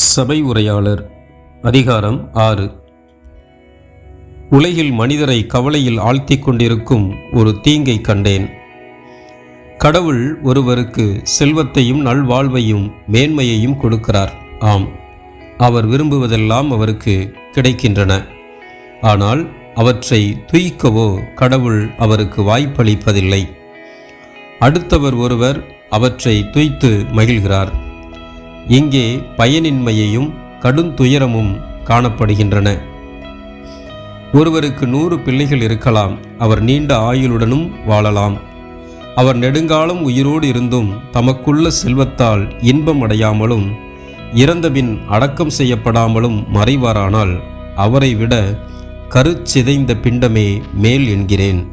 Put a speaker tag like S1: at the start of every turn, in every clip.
S1: சபை உரையாளர் அதிகாரம் ஆறு. உலகில் மனிதரை கவலையில் ஆழ்த்தி கொண்டிருக்கும் ஒரு தீங்கை கண்டேன். கடவுள் ஒருவருக்கு செல்வத்தையும் நல்வாழ்வையும் மேன்மையையும் கொடுக்கிறார். ஆம் அவர் விரும்புவதெல்லாம் அவருக்கு கிடைக்கின்றன. ஆனால் அவற்றை துய்க்கவோ கடவுள் அவருக்கு வாய்ப்பளிப்பதில்லை. அடுத்தவர் ஒருவர் அவற்றை துய்த்து மகிழ்கிறார். இங்கே பயனின்மையையும் கடுந்துயரமும் காணப்படுகின்றன. ஒருவருக்கு நூறு பிள்ளைகள் இருக்கலாம் அவர் நீண்ட ஆயுளுடனும் வாழலாம். அவர் நெடுங்காலம் உயிரோடு இருந்தும் தமக்குள்ள செல்வத்தால் இன்பம் அடையாமலும் இறந்தபின் அடக்கம் செய்யப்படாமலும் மறைவாரானால் அவரை விட கருச்சிதைந்த பிண்டமே மேல் என்கிறேன்.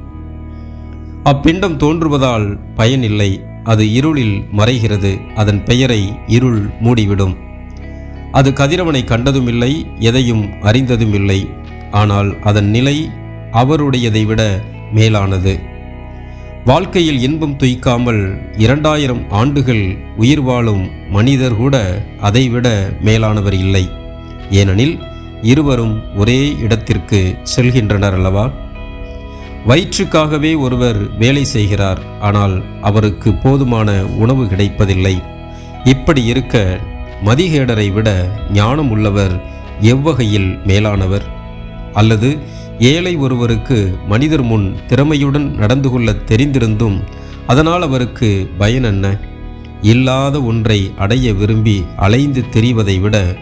S1: அப்பிண்டம் தோன்றுவதால் பயனில்லை. அது இருளில் மறைகிறது அதன் பெயரை இருள் மூடிவிடும். அது கதிரவனை கண்டதுமில்லை எதையும் அறிந்ததுமில்லை ஆனால் அதன் நிலை அவருடையதை விட மேலானது. வாழ்க்கையில் இன்பம் துய்க்காமல் இரண்டாயிரம் ஆண்டுகள் உயிர் வாழும் மனிதர் கூட அதைவிட மேலானவர் இல்லை. ஏனெனில் இருவரும் ஒரே இடத்திற்கு செல்கின்றனர் அல்லவா? வயிற்றுக்காகவே ஒருவர் வேலை செய்கிறார் ஆனால் அவருக்கு போதுமான உணவு கிடைப்பதில்லை. இப்படி இருக்க மதிகேடரை விட ஞானம் உள்ளவர் எவ்வகையில் மேலானவர்? அல்லது ஏழை ஒருவருக்கு மனிதர் முன் திறமையுடன் நடந்து கொள்ள தெரிந்திருந்தும் அதனால் அவருக்கு பயன் என்ன? இல்லாத ஒன்றை அடைய விரும்பி அலைந்து தெரிவதை விட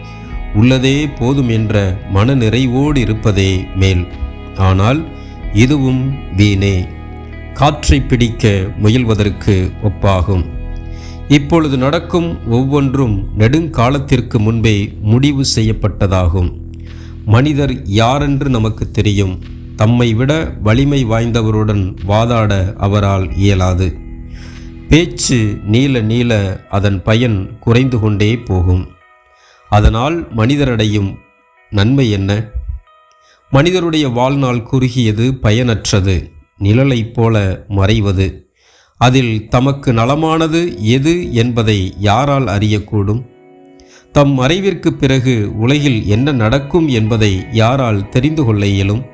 S1: உள்ளதே போதும் என்ற மன நிறைவோடு இருப்பதே மேல். ஆனால் இதுவும் வீணே. காற்றை பிடிக்க முயல்வதற்கு ஒப்பாகும். இப்பொழுது நடக்கும் ஒவ்வொன்றும் நெடுங்காலத்திற்கு முன்பே முடிவு செய்யப்பட்டதாகும். மனிதர் யாரென்று நமக்கு தெரியும். தம்மை விட வலிமை வாய்ந்தவருடன் வாதாட அவரால் இயலாது. பேச்சு நீள நீள அதன் பயன் குறைந்து கொண்டே போகும். அதனால் மனிதரடையும் நன்மை என்ன? மனிதருடைய வாழ்நாள் குறுகியது பயனற்றது நிழலைப் போல மறைவது. அதில் தமக்கு நலமானது எது என்பதை யாரால் அறியக்கூடும்? தம் மறைவிற்கு பிறகு உலகில் என்ன நடக்கும் என்பதை யாரால் தெரிந்து கொள்ள இயலும்?